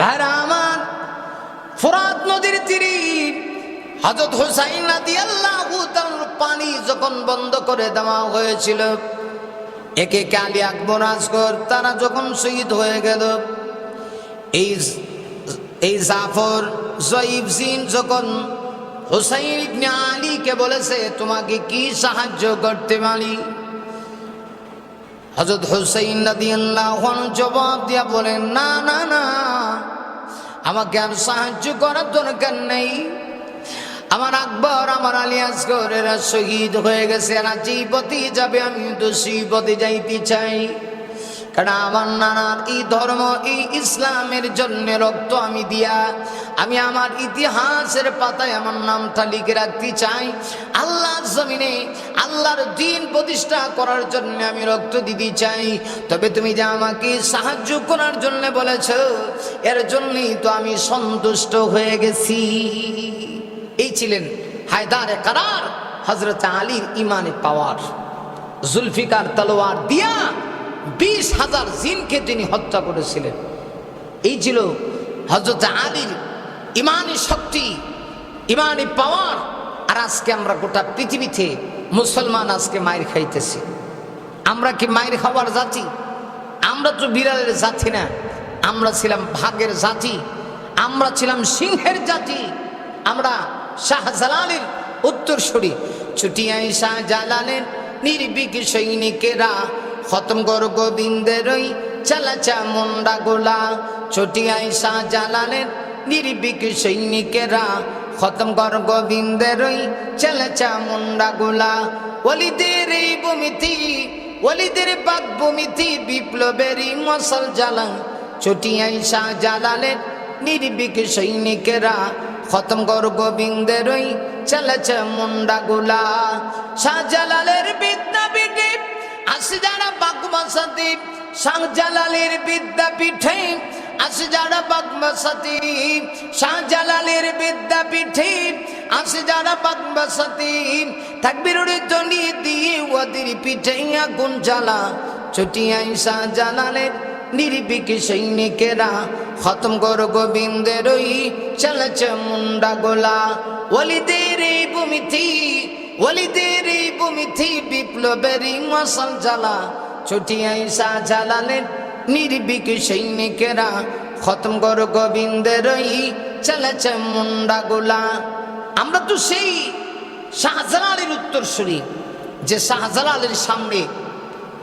ভাইরা আমার। ফোরাত নদীর তীরে হজরত হুসাইন নাদি আল্লাহ পানি যখন বন্ধ করে দেওয়া হয়েছিল, একে কালি আকবর আসগর তারা যখন শহীদ হয়ে গেল, এই এই জাফর জয়ীব সিন যখন হুসাইন আলীকে বলেছে, তোমাকে কি সাহায্য করতে পারি? হজরত হুসাইন রাদিয়াল্লাহু আনহু জবাব দিয়া বলেন, না না না, আমাকে আর সাহায্য করার দরকার নেই। আমার আকবর, আমার আলিয়াস আসগর এরা শহীদ হয়ে গেছে এরা যেই পথে যাবে আমি তো সেই পথে যাইতে চাই। কারণ আমার নানার এই ধর্ম, এই ইসলামের জন্য রক্ত আমি দিয়া, আমি আমার ইতিহাসের পাতায় আমার নামটা লিখে রাখতে চাই। আল্লাহর জমিনে, আল্লাহর দিন প্রতিষ্ঠা করার জন্য আমি রক্ত দিতে চাই। তবে তুমি যে আমাকে সাহায্য করার জন্য বলেছ, এর জন্যই তো আমি সন্তুষ্ট হয়ে গেছি। এই ছিলেন হায়দারে কারার হজরত আলীর ইমানে পাওয়ার। জুলফিকার তলোয়ার দিয়া বিশ হাজার জিনকে তিনি হত্যা করেছিলেন। এই ছিল হজরত আলীর ইমানি শক্তি, ইমানি পাওয়ার আর আজকে আমরা গোটা পৃথিবীতে মুসলমান আজকে মায়ের খাইতেছি। আমরা কি মায়ের খাওয়ার জাতি? আমরা তো বিড়ালের জাতি না। আমরা ছিলাম ভাগের জাতি। আমরা ছিলাম সিংহের জাতি। আমরা শাহজালালের উত্তরসূরি। ছুটিয়াই শাহজালালের নির্বিক সৈনিকেরা খতম কর ওই চালাচা মুন্ডা গোলা। ছুটিয়াই শাহজালালের নির্বিক সৈনিকেরা। খতম কর ওই চালাচা মুন্ডা গোলা। ওলিদের এই ভূমিতি, ওলিদের বাদ ভূমিতি বিপ্লবেরই মশাল জ্বালা। ছুটিয়াই শাহজালালের নির্বিক সৈনিকেরা। খতম কর ওই চলেছে মুন্ডা গুলা। শাহজালালের বিদ্যাপীঠে আসে যারা বাগমাসাতি শাহজালালের বিদ্যাপীঠে। আসে যারা বাগমাসাতি শাহজালালের বিদ্যাপীঠে। আসে যারা বাগমাসাতি থাকবির জনি দিয়ে ওদের পিঠে আগুন জ্বালা। ছুটিয়াই শাহজালালের নির্বিক সৈনিকেরা খতম কর গোবিন্দের ওই চলেছে মুন্ডা গোলা। ওলিদের এই ভূমিথি ওলিদের এই ভূমিথি বিপ্লবেরই মশাল জ্বালা, ছুটিয়াই শাহজালালের নির্বিক সৈনিকেরা খতম কর গোবিন্দের চলেছে মুন্ডা গোলা। আমরা তো সেই শাহজালালের উত্তরসূরি যে শাহজালালের সামনে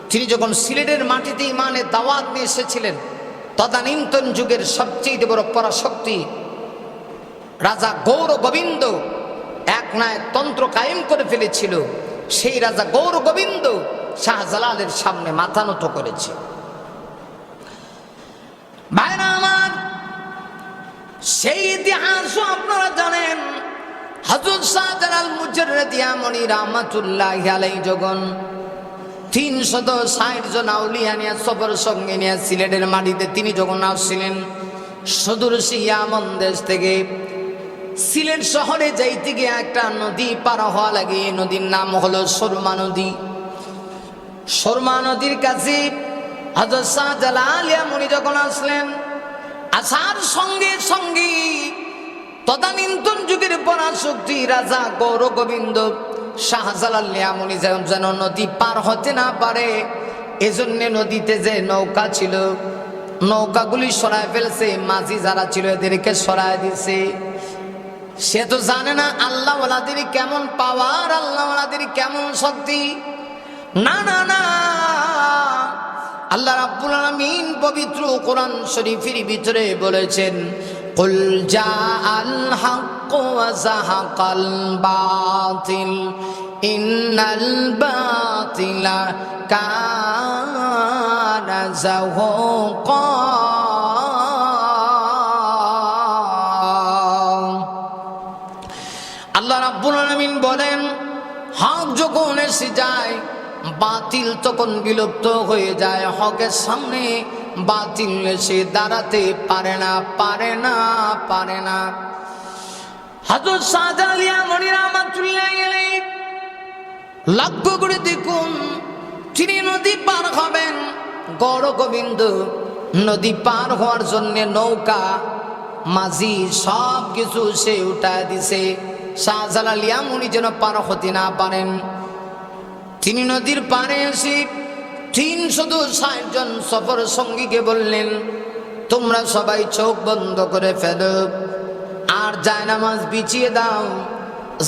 তিনি যখন সিলেটের মাটিতে ইমানে দাওয়াত নিয়ে এসেছিলেন, তদানীন্তন যুগের সবচেয়ে বড় পরাশক্তি রাজা গৌর গোবিন্দ এক না এক তন্ত্র কায়েম করে ফেলেছিল। সেই রাজা গৌর গোবিন্দ শাহজালালের সামনে মাথা নত করেছে। ভাইরা আমার, সেই ইতিহাসও আপনারা জানেন হজরত শাহজালাল মুজরদিয়ামণি রহমাতুল্লাহ আলাই যখন তিনশত ষাট জন আউলিয়া নিয়ে সফর সঙ্গে নিয়ে সিলেটের মাটিতে তিনি যখন আসছিলেন, সদূর সিয়ামন দেশ থেকে সিলেট শহরে যাইতে গিয়ে একটা নদী পার হওয়া লাগে। নদীর নাম হলো সরমা নদী। সরমা নদীর কাছে হজরত শাহজালাল মুনি যখন আসলেন, আসার সঙ্গে সঙ্গে তদানীন্তন যুগের পরাশক্তি রাজা গৌর গোবিন্দ শাহজালাল নিয়ামনি যেন যেন নদী পার হতে না পারে, এজন্য নদীতে যে নৌকা ছিল, নৌকাগুলি সরায় ফেলছে, মাঝি যারা ছিল এদেরকে সরায় দিছে। সে তো জানে না আল্লাহওয়ালাদের কেমন পাওয়ার আল্লাহওয়ালাদের কেমন শক্তি না না না আল্লাহ রাব্বুল আলামিন পবিত্র কোরআন শরীফের ভিতরে বলেছেন قل جاء الحق وزهق الباطل إن الباطل كان زهوقا এসে যায়, বাতিল তখন বিলুপ্ত হয়ে যায়। হকের সামনে বাতিল এসে দাঁড়াতে পারে না পারে না পারে না। হাজর শাহজালিয়া মনির লক্ষ্য করে দেখুন, তিনি নদী পার হবেন। গৌর গোবিন্দ নদী পার হওয়ার জন্য নৌকা, মাঝি সব কিছু সে উঠায় দিছে। শাহজালাল ইয়ামুনি যেন পার হতে না পারেন। তিনি নদীর পাড়ে এসে তিন শুধু ষাট জন সফর সঙ্গীকে বললেন, তোমরা সবাই চোখ বন্ধ করে ফেলো আর জায়নামাজ বিছিয়ে দাও।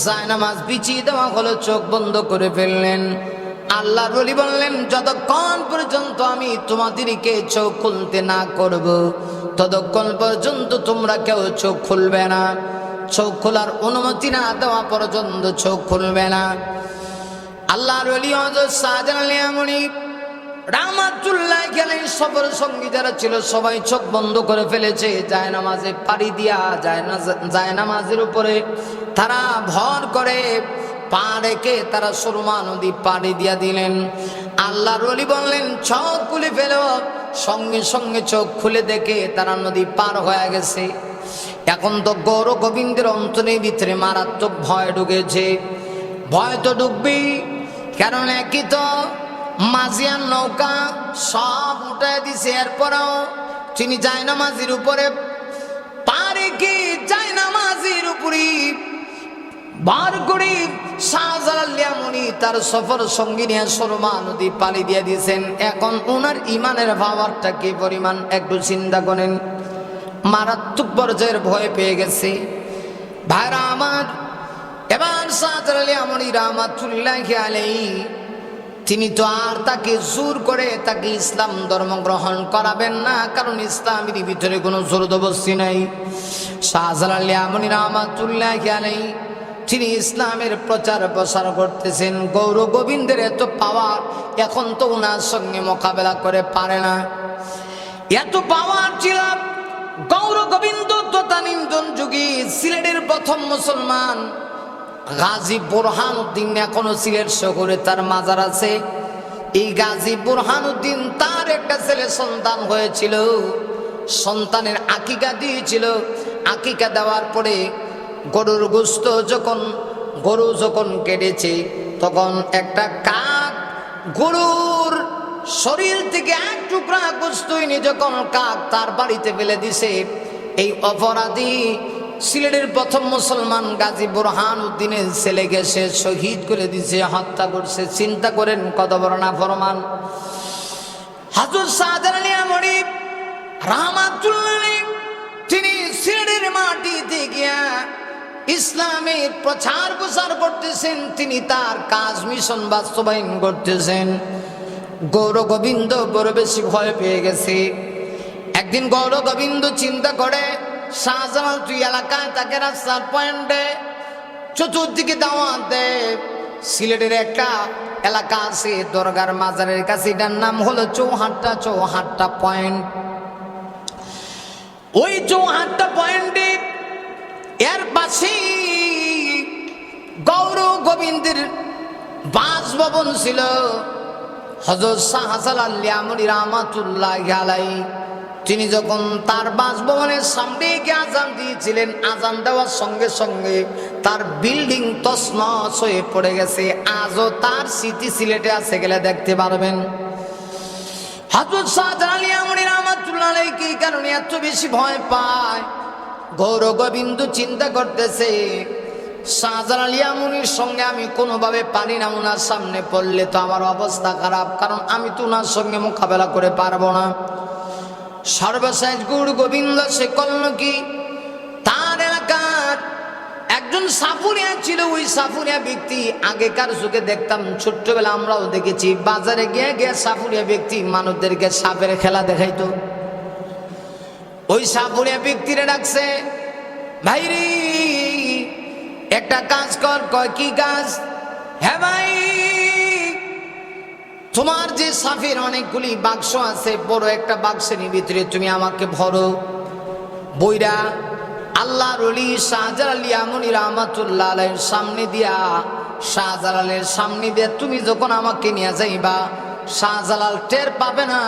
জায়নামাজ বিছিয়ে দেওয়া হলো, চোখ বন্ধ করে ফেললেন। আল্লাহ বলি বললেন, যতক্ষণ পর্যন্ত আমি তোমাদেরকে চোখ খুলতে না করব, ততক্ষণ পর্যন্ত তোমরা কেউ চোখ খুলবে না। চোখ খোলার অনুমতি না দেওয়া পর্যন্ত চোখ খুলবে না। আল্লাহর ওলি হযরত শাহজালাল আলিয়ামণি রামাতুল্লাহ গেলেন সফর সঙ্গী যারা ছিল, সবাই চোখ বন্ধ করে ফেলেছে, যায় নামাজে পাড়ি দিয়া, যায় না যায় নামাজের উপরে। তারা ভর করে পা রেখে তারা সুরমা নদী পাড়ি দিয়া দিলেন। আল্লাহর ওলি বললেন, চোখ খুলে ফেল। সঙ্গে সঙ্গে চোখ খুলে দেখে তারা নদী পার হয়ে গেছে। এখন তো গৌর গোবিন্দের অন্তরের ভিতরে মারাত্মক ভয় ঢুকেছে। ভয় তো ডুববি কারণ একই তো মাঝিয়ার নৌকা সব উঠায় দিছে। এরপরেও তিনি যায় না মাঝির উপরে, পারে কি যায় না মাঝির উপরে? বার করে শাহজালালিয়ামণি তার সফর সঙ্গী নিয়ে সরমা নদী পানি দিয়ে দিয়েছেন। এখন ওনার ইমানের ভাবারটা কি পরিমাণ একটু চিন্তা করেন। মারাত্মক পর্যায়ের ভয় পেয়ে গেছে। ভাইরা আমার রামাতুল্লাহ তিনি তো আর তাকে জোর করে তাকে ইসলাম ধর্ম গ্রহণ করাবেন না, কারণ ইসলামের ভিতরে কোনো জোরদবস্তি নাই। শাহজালাল আমনি রহমাতুল্লাহ আলাই তিনি ইসলামের প্রচার প্রসার করতেছেন। গৌর গোবিন্দের এত পাওয়ার এখন তো ওনার সঙ্গে মোকাবেলা করে পারে না। এত পাওয়ার ছিল গৌর গোবিন্দ তথানীন্দন যুগী সিলেটের প্রথম মুসলমান। গাজী বুরহান উদ্দিন এখনও সিলেট শহরে তার মাজার আছে? এই গাজী বুরহান উদ্দিন তার একটা ছেলে সন্তান হয়েছিল। সন্তানের আকিকা দিয়েছিল। আকিকা দেওয়ার পরে গরুর গোস্ত যখন, গরু যখন কেটেছে, তখন একটা কাক গরুর শরীর থেকে এক টুকরা গোস্ত এনে যখন কাক তার বাড়িতে ফেলে দিছে, এই অপরাধী সিলেটের প্রথম মুসলমান গাজী বুরহান উদ্দিনের ছেলেকে সে শহীদ করে দিছে হত্যা করছে। চিন্তা করেন কত বড় না ফরমান হাজুর শাহজালালিয়ামণি রাহমাতুল্লাহ তিনি সিলেটের মাটিতে গিয়া ইসলামের প্রচার প্রসার করতেছেন, তিনি তার কাজ মিশন বাস্তবায়ন করতেছেন। গৌর গোবিন্দ বড় বেশি ভয় পেয়ে গেছে। একদিন গৌর গোবিন্দ চিন্তা করে শাহজালাল তুই এলাকায় তাকে রাস্তার পয়েন্টে চতুর্দিকে দাওয়াত দে সিলেটের একটা এলাকা আছে, দরগার মাজারের কাছে। এটার নাম হলো চৌহাট্টা চৌহাট্টা পয়েন্ট। ওই চৌহাট্টা পয়েন্টে এর পাশেই গৌর গোবিন্দের বাসভবন ছিল। হজর শাহজালাল লিয়ামনি রহমাতুল্লাহ আলাই তিনি যখন তার বাসভবনের সামনে গিয়ে আজান দিয়েছিলেন, আজান দেওয়ার সঙ্গে সঙ্গে তার বিল্ডিং তসনস হয়ে পড়ে গেছে। আজও তার স্মৃতি সিলেটে আছে গেলে দেখতে পারবেন। হজরত শাহজালাল লিয়ামনি রহমাতুল্লাহ আলাই কি কারণে এত বেশি ভয় পায়? গৌর গোবিন্দ চিন্তা করতেছে, শাহজালাল ইয়ামুনির সঙ্গে আমি কোনোভাবে পারি না ওনার সামনে পড়লে তো আমার অবস্থা খারাপ, কারণ আমি তো ওনার সঙ্গে মোকাবেলা করে পারব না। সর্বশেষ গুরু গোবিন্দ সে করল কি? তার এলাকার একজন সাফুরিয়া ছিল, ওই সাফুরিয়া ব্যক্তি আগেকার যুগে দেখতাম ছোট্টবেলা আমরাও দেখেছি, বাজারে গিয়ে গিয়ে সাফুরিয়া ব্যক্তি মানুষদেরকে সাপের খেলা দেখাইতো। ওই সাপুরিয়া ব্যক্তিরে ডাকছে, ভাইরি, একটা কাজ কর, কয় কি কাজ? হ্যাঁ ভাই তোমার যে সাফের অনেকগুলি বাক্স আছে, বড় একটা বাক্সের ভিতরে তুমি আমাকে ভরো। বইরা আল্লাহ রলি শাহজালাল আমনি রহমাতুল্লাহ আলাইয়ের সামনে দিয়া, শাহজালালের সামনে দিয়া তুমি যখন আমাকে নিয়ে যাইবা, শাহজালাল টের পাবে না,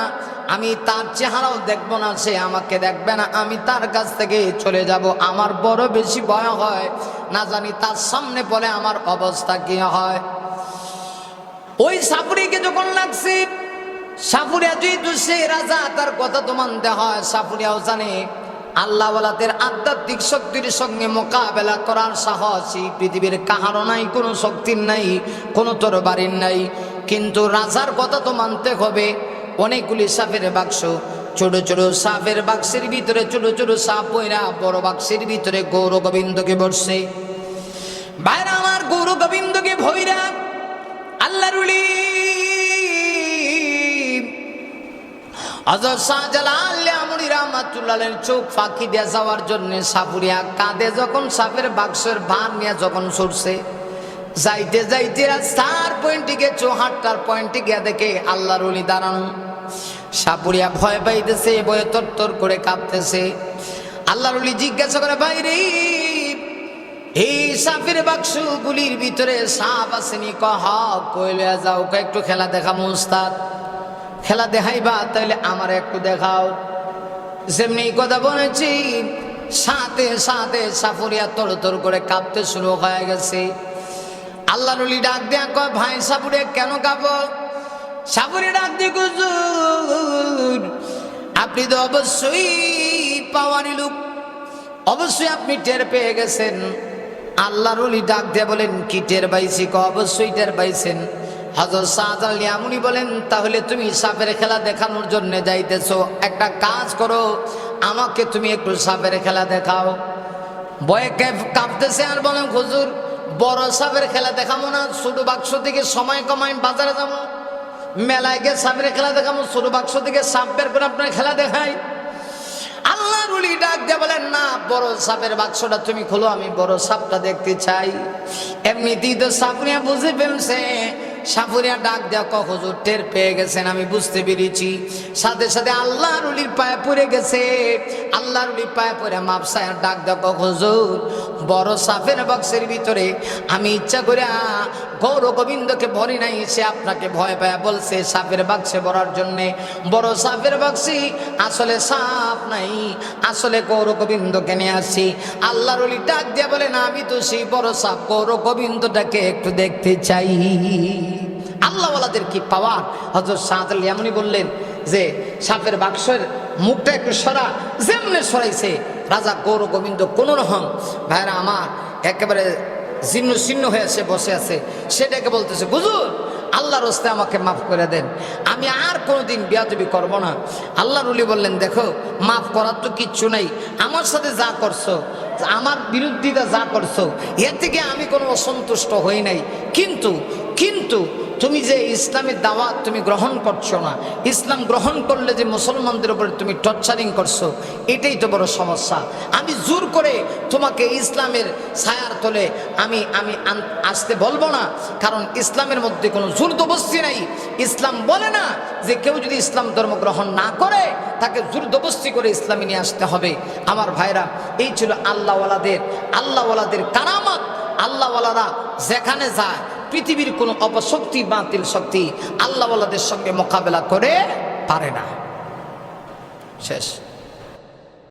আমি তার চেহারাও দেখব না, সে আমাকে দেখবে না, আমি তার কাছ থেকে চলে যাব। আমার বড় বেশি ভয় হয়, না জানি তার সামনে পড়ে আমার অবস্থা কি হয়। ওই সাপুরিকে যখন লাগছে সাপুরিয়া যেহেতু সে রাজা, তার কথা তো মানতে হয় সাপুরিয়াও জানে। আল্লাহওয়ালাদের আধ্যাত্মিক শক্তির সঙ্গে মোকাবেলা করার সাহস এই পৃথিবীর কাহারও নাই, কোনো শক্তির নাই, কোনো তরবারির নাই। কিন্তু রাজার কথা তো মানতে হবে। অনেকগুলি সাপের বাক্স, ছোট ছোট সাপের বাক্সের ভিতরে ছোট ছোট সাপ বইরা বড় বাক্সের ভিতরে গৌর গোবিন্দকে বসছে বাইরে আমার গৌর গোবিন্দকে ভৈরা আল্লাহরুলি হজরত শাহজালাল আমরি চোখ ফাঁকি দিয়ে যাওয়ার জন্য সাপুরিয়া কাঁধে যখন সাপের বাক্সের ভার নিয়ে যখন সরছে যাইতে যাইতে স্টার পয়েন্টে গে চৌহাট্টার পয়েন্টে গিয়ে দেখে আল্লাহর অলি দাঁড়ানো। সাপুরিয়া ভয় পাইতেছে, ভয়ে তর করে কাঁপতেছে আল্লাহর অলি জিজ্ঞাসা করে বাইরে এই সাপের বাক্সগুলির ভিতরে সাপ আসেনি কহ কইলে যাও একটু খেলা দেখা মুস্তাদ খেলা দেখাইবা তাহলে আমার একটু দেখাও। যেমনি কথা বলেছি, সাথে সাথে সাফরিয়া তড় তড় করে কাঁপতে শুরু হয়ে গেছে। আল্লাহ রলি ডাক দেয়া কয়, ভাই সাপুরে, কেন কাঁপ? সাপুরে ডাক দিয়ে আপনি তো অবশ্যই পাওয়ারি লোক। অবশ্যই আপনি টের পেয়ে গেছেন। আল্লাহর ডাক দিয়ে বলেন, কি টের পাইছি ক? অবশ্যই টের পাইছেন। হজরত শাহজাল ইয়ামুনি বলেন, তাহলে তুমি সাপের খেলা দেখানোর জন্য যাইতেছো। একটা কাজ করো, আমাকে তুমি একটু সাপের খেলা দেখাও। বয়ে কাঁপতেছে আর বলেন, হুজুর, বড় সাপের খেলা দেখাবো না, ছোট বাক্স থেকে সময় কমাই বাজারে যাব। মেলায় গিয়ে সাপের খেলা দেখাবো, ছোট বাক্স থেকে সাপ বের করে আপনার খেলা দেখাই। আল্লাহ রুলি ডাক দিয়ে বলেন, না, বড় সাপের বাক্সটা তুমি খোলো, আমি বড় সাপটা দেখতে চাই। এমনিতেই তো সাপুরিয়া বুঝে ফেলছে। সাপুরিয়া ডাক দেওয়া কখজুর টের পেয়ে গেছেন, আমি বুঝতে পেরেছি। সাথে সাথে আল্লাহ রুলির পায়ে পড়ে গেছে। আল্লাহ রুলির পায়ে পড়ে মাপসায় ডাক দেওয়া কখজুর বড় সাপের বাক্সের ভিতরে আমি ইচ্ছা করে গৌর গোবিন্দকে ভরি নাই, সে আপনাকে ভয় পায় বলছে সাপের বাক্সে ভরার জন্যে। বড় সাপের বাক্সি, আসলে সাপ নাই, আসলে গৌর গোবিন্দকে নিয়ে আসছি। আল্লাহর অলি ডাক দিয়ে বলে, না, আমি তো সেই বড় সাপ গৌর গোবিন্দটাকে একটু দেখতে চাই। আল্লাহওয়ালাদের কি পাওয়ার হজরত শাহজাল এমনই বললেন যে, সাপের বাক্সের মুখটা একটু সরা, যেমনে সরাইছে, রাজা গৌর গোবিন্দ কোনো রকম। ভাইরা আমার একেবারে জীর্ণ শীর্ণ হয়ে আছে বসে আছে, সেটাকে বলতেছে বুঝুন আল্লাহর হস্তে আমাকে মাফ করে দেন। আমি আর কোনোদিন বিয়াদবি করব না। আল্লাহ রুলি বললেন, দেখো, মাফ করার তো কিচ্ছু নাই। আমার সাথে যা করছ, আমার বিরুদ্ধিতা যা করছ, এর থেকে আমি কোনো অসন্তুষ্ট হই নাই। কিন্তু কিন্তু তুমি যে ইসলামের দাওয়াত তুমি গ্রহণ করছ না, ইসলাম গ্রহণ করলে যে মুসলমানদের উপরে তুমি টর্চারিং করছ, এটাই তো বড় সমস্যা। আমি জোর করে তোমাকে ইসলামের ছায়ার তলে আমি আমি আসতে বলব না, কারণ ইসলামের মধ্যে কোনো জোর দবস্তি নাই। ইসলাম বলে না যে কেউ যদি ইসলাম ধর্ম গ্রহণ না করে, তাকে জোর দবস্তি করে ইসলামে নিয়ে আসতে হবে। আমার ভাইরা, এই ছিল আল্লাহওয়ালাদের আল্লাহওয়ালাদের কারামত। আল্লাহওয়ালারা যেখানে যায় পৃথিবীর কোনো অপশক্তি বাতিল শক্তি আল্লাহওয়ালাদের সঙ্গে মোকাবেলা করে পারে না। শেষ।